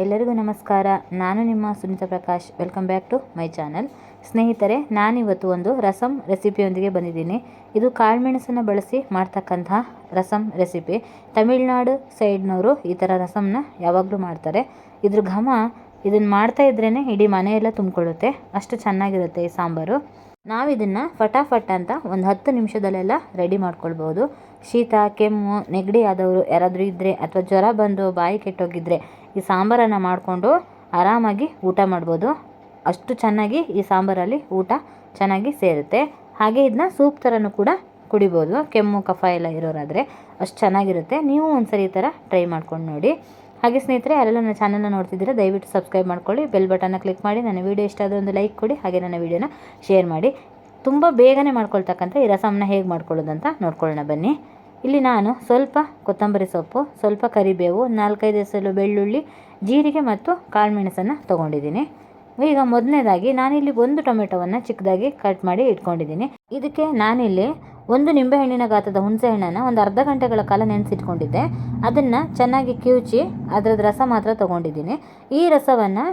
ಎಲ್ಲರಿಗೂ ನಮಸ್ಕಾರ. ನಾನು ನಿಮ್ಮ Sunita Prakash. Welcome back to my channel ಸ್ನೇಹಿತರೆ, ನಾನಿವತ್ತು ಒಂದು ರಸಂ ರೆಸಿಪಿಯೊಂದಿಗೆ ಬಂದಿದ್ದೀನಿ. ಇದು ಕಾಳುಮೆಣಸನ್ನು ಬಳಸಿ ಮಾಡ್ತಕ್ಕಂತಹ ರಸಂ ರೆಸಿಪಿ. ತಮಿಳ್ನಾಡು ಸೈಡ್ನವರು ಈ ಥರ ರಸಂನ ಯಾವಾಗಲೂ ಮಾಡ್ತಾರೆ. ಇದ್ರ ಘಮ ಇದನ್ನು ಮಾಡ್ತಾ ಇದ್ರೇ ಇಡೀ ಮನೆಯೆಲ್ಲ ತುಂಬಿಕೊಳ್ಳುತ್ತೆ. ಅಷ್ಟು ಚೆನ್ನಾಗಿರುತ್ತೆ ಈ ಸಾಂಬಾರು. ನಾವಿದನ್ನು ಫಟಾಫಟ್ ಅಂತ ಒಂದು ಹತ್ತು ನಿಮಿಷದಲ್ಲೆಲ್ಲ ರೆಡಿ ಮಾಡ್ಕೊಳ್ಬೋದು. ಶೀತ, ಕೆಮ್ಮು, ನೆಗಡಿ ಆದವರು ಯಾರಾದರೂ ಇದ್ದರೆ ಅಥವಾ ಜ್ವರ ಬಂದು ಬಾಯಿ ಕೆಟ್ಟೋಗಿದ್ದರೆ ಈ ಸಾಂಬಾರನ್ನು ಮಾಡಿಕೊಂಡು ಆರಾಮಾಗಿ ಊಟ ಮಾಡ್ಬೋದು. ಅಷ್ಟು ಚೆನ್ನಾಗಿ ಈ ಸಾಂಬಾರಲ್ಲಿ ಊಟ ಚೆನ್ನಾಗಿ ಸೇರುತ್ತೆ. ಹಾಗೆ ಇದನ್ನ ಸೂಪ್ ಥರನೂ ಕೂಡ ಕುಡಿಬೋದು. ಕೆಮ್ಮು, ಕಫ ಎಲ್ಲ ಇರೋರಾದರೆ ಅಷ್ಟು ಚೆನ್ನಾಗಿರುತ್ತೆ. ನೀವು ಒಂದ್ಸರಿ ಈ ಥರ ಟ್ರೈ ಮಾಡ್ಕೊಂಡು ನೋಡಿ. ಹಾಗೆ ಸ್ನೇಹಿತರೆ, ಯಾರೆಲ್ಲ ನನ್ನ ಚಾನಲ್ನ ನೋಡ್ತಿದ್ದೀರಾ, ದಯವಿಟ್ಟು ಸಬ್ಸ್ಕ್ರೈಬ್ ಮಾಡ್ಕೊಳ್ಳಿ. ಬೆಲ್ ಬಟನ್ನ ಕ್ಲಿಕ್ ಮಾಡಿ, ನನ್ನ ವೀಡಿಯೋ ಇಷ್ಟ ಆದರೆ ಒಂದು ಲೈಕ್ ಕೊಡಿ, ಹಾಗೆ ನನ್ನ ವೀಡಿಯೋನ ಶೇರ್ ಮಾಡಿ. ತುಂಬ ಬೇಗನೆ ಮಾಡ್ಕೊಳ್ತಕ್ಕಂಥ ಈ ರಸಮನ್ನ ಹೇಗೆ ಮಾಡ್ಕೊಳ್ಳೋದಂತ ನೋಡ್ಕೊಳ್ಳೋಣ ಬನ್ನಿ. ಇಲ್ಲಿ ನಾನು ಸ್ವಲ್ಪ ಕೊತ್ತಂಬರಿ ಸೊಪ್ಪು, ಸ್ವಲ್ಪ ಕರಿಬೇವು, ನಾಲ್ಕೈದು ಎಸಲು ಬೆಳ್ಳುಳ್ಳಿ, ಜೀರಿಗೆ ಮತ್ತು ಕಾಳುಮೆಣಸನ್ನು ತೊಗೊಂಡಿದ್ದೀನಿ. ಈಗ ಮೊದಲನೇದಾಗಿ ನಾನಿಲ್ಲಿ ಒಂದು ಟೊಮೆಟೊವನ್ನು ಚಿಕ್ಕದಾಗಿ ಕಟ್ ಮಾಡಿ ಇಟ್ಕೊಂಡಿದ್ದೀನಿ. ಇದಕ್ಕೆ ನಾನಿಲ್ಲಿ ಒಂದು ನಿಂಬೆಹಣ್ಣಿನ ಗಾತ್ರದ ಹುಣಸೆ ಹಣ್ಣನ್ನು ಒಂದು ಅರ್ಧ ಗಂಟೆಗಳ ಕಾಲ ನೆನೆಸಿಟ್ಕೊಂಡಿದ್ದೆ. ಅದನ್ನು ಚೆನ್ನಾಗಿ ಕಿವುಚಿ ಅದರದ್ದು ರಸ ಮಾತ್ರ ತೊಗೊಂಡಿದ್ದೀನಿ. ಈ ರಸವನ್ನು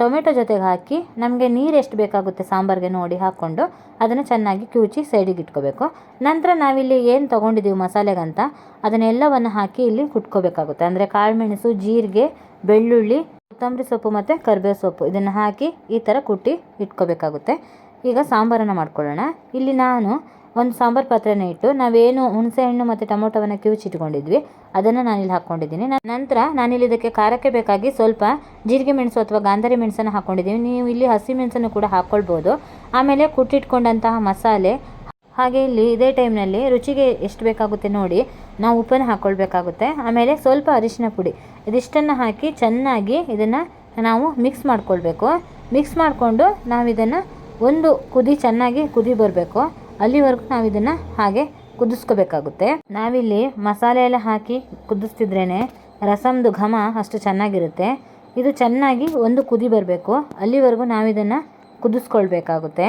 ಟೊಮೆಟೊ ಜೊತೆಗೆ ಹಾಕಿ ನಮಗೆ ನೀರು ಎಷ್ಟು ಬೇಕಾಗುತ್ತೆ ಸಾಂಬಾರಿಗೆ ನೋಡಿ ಹಾಕ್ಕೊಂಡು ಅದನ್ನು ಚೆನ್ನಾಗಿ ಕಿವುಚಿ ಸೈಡಿಗೆ ಇಟ್ಕೋಬೇಕು. ನಂತರ ನಾವಿಲ್ಲಿ ಏನು ತೊಗೊಂಡಿದ್ದೀವಿ ಮಸಾಲೆಗಂತ, ಅದನ್ನೆಲ್ಲವನ್ನು ಹಾಕಿ ಇಲ್ಲಿ ಕುಟ್ಕೋಬೇಕಾಗುತ್ತೆ. ಅಂದರೆ ಕಾಳುಮೆಣಸು ಜೀರಿಗೆ, ಬೆಳ್ಳುಳ್ಳಿ ಕೊತ್ತಂಬರಿ ಸೊಪ್ಪು ಮತ್ತು ಕರಿಬೇವು ಸೊಪ್ಪು ಇದನ್ನು ಹಾಕಿ ಈ ಥರ ಕುಟ್ಟಿ ಇಟ್ಕೋಬೇಕಾಗುತ್ತೆ. ಈಗ ಸಾಂಬಾರನ್ನು ಮಾಡ್ಕೊಳ್ಳೋಣ. ಇಲ್ಲಿ ನಾನು ಒಂದು ಸಾಂಬಾರು ಪಾತ್ರೆನ ಇಟ್ಟು ನಾವೇನು ಹುಣಸೆ ಹಣ್ಣು ಮತ್ತು ಟೊಮೊಟೊವನ್ನು ಕಿವುಚಿಟ್ಕೊಂಡಿದ್ವಿ ಅದನ್ನು ನಾನಿಲ್ಲಿ ಹಾಕ್ಕೊಂಡಿದ್ದೀನಿ ನಂತರ ನಾನಿಲ್ಲಿ ಇದಕ್ಕೆ ಖಾರಕ್ಕೆ ಬೇಕಾಗಿ ಸ್ವಲ್ಪ ಜೀರಿಗೆ ಮೆಣಸು ಅಥವಾ ಗಾಂಧಾರಿ ಮೆಣಸನ್ನು ಹಾಕ್ಕೊಂಡಿದ್ದೀವಿ ನೀವು ಇಲ್ಲಿ ಹಸಿ ಮೆಣಸನ್ನು ಕೂಡ ಹಾಕ್ಕೊಳ್ಬೋದು. ಆಮೇಲೆ ಕುಟ್ಟಿಟ್ಕೊಂಡಂತಹ ಮಸಾಲೆ ಹಾಗೆ ಇಲ್ಲಿ ಇದೇ ಟೈಮ್ನಲ್ಲಿ ರುಚಿಗೆ ಎಷ್ಟು ಬೇಕಾಗುತ್ತೆ ನೋಡಿ, ನಾವು ಉಪ್ಪನ್ನು ಹಾಕ್ಕೊಳ್ಬೇಕಾಗುತ್ತೆ ಆಮೇಲೆ ಸ್ವಲ್ಪ ಅರಿಶಿನ ಪುಡಿ. ಇದಿಷ್ಟನ್ನು ಹಾಕಿ ಚೆನ್ನಾಗಿ ಇದನ್ನು ನಾವು ಮಿಕ್ಸ್ ಮಾಡ್ಕೊಳ್ಬೇಕು. ಮಿಕ್ಸ್ ಮಾಡಿಕೊಂಡು ನಾವು ಇದನ್ನು ಒಂದು ಕುದಿ ಚೆನ್ನಾಗಿ ಕುದಿ ಬರಬೇಕು. ಅಲ್ಲಿವರೆಗೂ ನಾವು ಇದನ್ನು ಹಾಗೆ ಕುದಿಸ್ಕೋಬೇಕಾಗುತ್ತೆ. ನಾವಿಲ್ಲಿ ಮಸಾಲೆ ಎಲ್ಲ ಹಾಕಿ ಕುದಿಸ್ತಿದ್ರೇ ರಸಮ್ದು ಘಮ ಅಷ್ಟು ಚೆನ್ನಾಗಿರುತ್ತೆ. ಇದು ಚೆನ್ನಾಗಿ ಒಂದು ಕುದಿ ಬರಬೇಕು. ಅಲ್ಲಿವರೆಗೂ ನಾವಿದನ್ನು ಕುದಿಸ್ಕೊಳ್ಬೇಕಾಗುತ್ತೆ.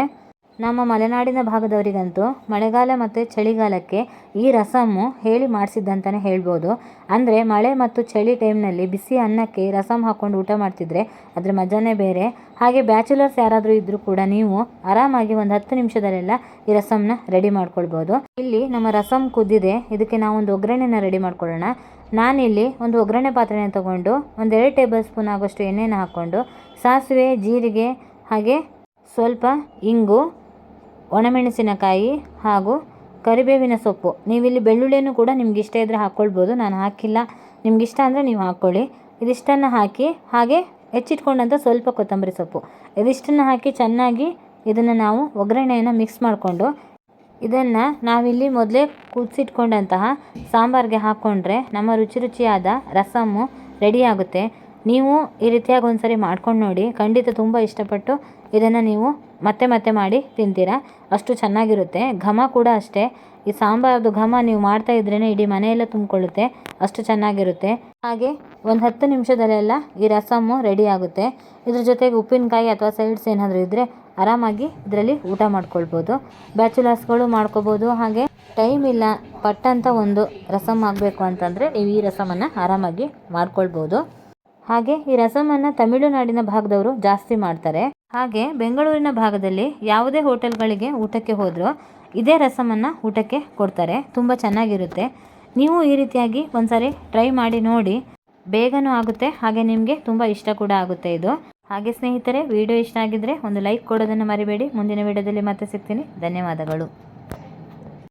ನಮ್ಮ ಮಲೆನಾಡಿನ ಭಾಗದವರಿಗಂತೂ ಮಳೆಗಾಲ ಮತ್ತು ಚಳಿಗಾಲಕ್ಕೆ ಈ ರಸಮ್ಮು ಹೇಳಿ ಮಾಡಿಸಿದ್ದಂತಲೇ ಹೇಳ್ಬೋದು. ಅಂದರೆ ಮಳೆ ಮತ್ತು ಚಳಿ ಟೈಮ್ನಲ್ಲಿ ಬಿಸಿ ಅನ್ನಕ್ಕೆ ರಸಮ್ ಹಾಕ್ಕೊಂಡು ಊಟ ಮಾಡ್ತಿದ್ರೆ ಅದ್ರ ಮಜಾನೇ ಬೇರೆ. ಹಾಗೆ ಬ್ಯಾಚುಲರ್ಸ್ ಯಾರಾದರೂ ಇದ್ದರೂ ಕೂಡ ನೀವು ಆರಾಮಾಗಿ ಒಂದು ಹತ್ತು ನಿಮಿಷದಲ್ಲೆಲ್ಲ ಈ ರಸಮ್ನ ರೆಡಿ ಮಾಡ್ಕೊಳ್ಬೋದು. ಇಲ್ಲಿ ನಮ್ಮ ರಸಮ್ ಕುದ್ದಿದೆ. ಇದಕ್ಕೆ ನಾವು ಒಂದು ಒಗ್ಗರಣೆನ ರೆಡಿ ಮಾಡ್ಕೊಳ್ಳೋಣ. ನಾನಿಲ್ಲಿ ಒಂದು ಒಗ್ಗರಣೆ ಪಾತ್ರೆನ ತೊಗೊಂಡು ಒಂದೆರಡು ಟೇಬಲ್ ಸ್ಪೂನ್ ಆಗೋಷ್ಟು ಎಣ್ಣೆನ ಹಾಕ್ಕೊಂಡು ಸಾಸಿವೆ, ಜೀರಿಗೆ ಹಾಗೆ ಸ್ವಲ್ಪ ಇಂಗು ಒಣಮೆಣಸಿನಕಾಯಿ ಹಾಗೂ ಕರಿಬೇವಿನ ಸೊಪ್ಪು. ನೀವಿಲ್ಲಿ ಬೆಳ್ಳುಳ್ಳಿಯನ್ನು ಕೂಡ ನಿಮ್ಗೆ ಇಷ್ಟ ಇದ್ದರೆ ಹಾಕ್ಕೊಳ್ಬೋದು. ನಾನು ಹಾಕಿಲ್ಲ. ನಿಮ್ಗೆ ಇಷ್ಟ ಅಂದರೆ ನೀವು ಹಾಕ್ಕೊಳ್ಳಿ. ಇದಿಷ್ಟನ್ನು ಹಾಕಿ, ಹಾಗೆ ಹೆಚ್ಚಿಟ್ಕೊಂಡಂಥ ಸ್ವಲ್ಪ ಕೊತ್ತಂಬರಿ ಸೊಪ್ಪು. ಇದಿಷ್ಟನ್ನು ಹಾಕಿ ಚೆನ್ನಾಗಿ ಇದನ್ನು ನಾವು ಒಗ್ಗರಣೆಯನ್ನು ಮಿಕ್ಸ್ ಮಾಡಿಕೊಂಡು, ಇದನ್ನು ನಾವಿಲ್ಲಿ ಮೊದಲೇ ಕುದಿಸಿಟ್ಕೊಂಡಂತಹ ಸಾಂಬಾರಿಗೆ ಹಾಕ್ಕೊಂಡ್ರೆ ನಮ್ಮ ರುಚಿ ರುಚಿಯಾದ ರಸಮ್ಮು ರೆಡಿಯಾಗುತ್ತೆ ನೀವು ಈ ರೀತಿಯಾಗಿ ಒಂದು ಸರಿ ಮಾಡ್ಕೊಂಡು ನೋಡಿ. ಖಂಡಿತ ತುಂಬ ಇಷ್ಟಪಟ್ಟು ಇದನ್ನು ನೀವು ಮತ್ತೆ ಮತ್ತೆ ಮಾಡಿ ತಿಂತೀರ? ಅಷ್ಟು ಚೆನ್ನಾಗಿರುತ್ತೆ. ಘಮ ಕೂಡ ಅಷ್ಟೇ. ಈ ಸಾಂಬಾರದು ಘಮ ನೀವು ಮಾಡ್ತಾ ಇದ್ರೇ ಇಡೀ ಮನೆಯೆಲ್ಲ ತುಂಬಿಕೊಳ್ಳುತ್ತೆ. ಅಷ್ಟು ಚೆನ್ನಾಗಿರುತ್ತೆ. ಹಾಗೆ ಒಂದು ಹತ್ತು ನಿಮಿಷದಲ್ಲೆಲ್ಲ ಈ ರಸಮ್ಮು ರೆಡಿ ಆಗುತ್ತೆ. ಇದ್ರ ಜೊತೆಗೆ ಉಪ್ಪಿನಕಾಯಿ ಅಥವಾ ಸೈಡ್ಸ್ ಏನಾದರೂ ಇದ್ದರೆ ಆರಾಮಾಗಿ ಇದರಲ್ಲಿ ಊಟ ಮಾಡ್ಕೊಳ್ಬೋದು. ಬ್ಯಾಚುಲರ್ಸ್ಗಳು ಮಾಡ್ಕೋಬೋದು. ಹಾಗೆ ಟೈಮ್ ಇಲ್ಲ, ಪಟ್ಟಂತ ಒಂದು ರಸಮ್ ಆಗಬೇಕು ಅಂತಂದರೆ ನೀವು ಈ ರಸಮನ್ನು ಆರಾಮಾಗಿ ಮಾಡ್ಕೊಳ್ಬೋದು. ಹಾಗೆ ಈ ರಸಮನ್ನು ತಮಿಳುನಾಡಿನ ಭಾಗದವರು ಜಾಸ್ತಿ ಮಾಡ್ತಾರೆ. ಹಾಗೆ ಬೆಂಗಳೂರಿನ ಭಾಗದಲ್ಲಿ ಯಾವುದೇ ಹೋಟೆಲ್ಗಳಿಗೆ ಊಟಕ್ಕೆ ಹೋದರೂ ಇದೇ ರಸಮನ್ನು ಊಟಕ್ಕೆ ಕೊಡ್ತಾರೆ. ತುಂಬ ಚೆನ್ನಾಗಿರುತ್ತೆ. ನೀವು ಈ ರೀತಿಯಾಗಿ ಒಂದ್ಸರಿ ಟ್ರೈ ಮಾಡಿ ನೋಡಿ. ಬೇಗನೂ ಆಗುತ್ತೆ. ಹಾಗೆ ನಿಮಗೆ ತುಂಬ ಇಷ್ಟ ಕೂಡ ಆಗುತ್ತೆ ಇದು. ಹಾಗೆ ಸ್ನೇಹಿತರೆ, ವಿಡಿಯೋ ಇಷ್ಟ ಆಗಿದ್ದರೆ ಒಂದು ಲೈಕ್ ಕೊಡೋದನ್ನು ಮರಿಬೇಡಿ. ಮುಂದಿನ ವಿಡಿಯೋದಲ್ಲಿ ಮತ್ತೆ ಸಿಗ್ತೀನಿ. ಧನ್ಯವಾದಗಳು.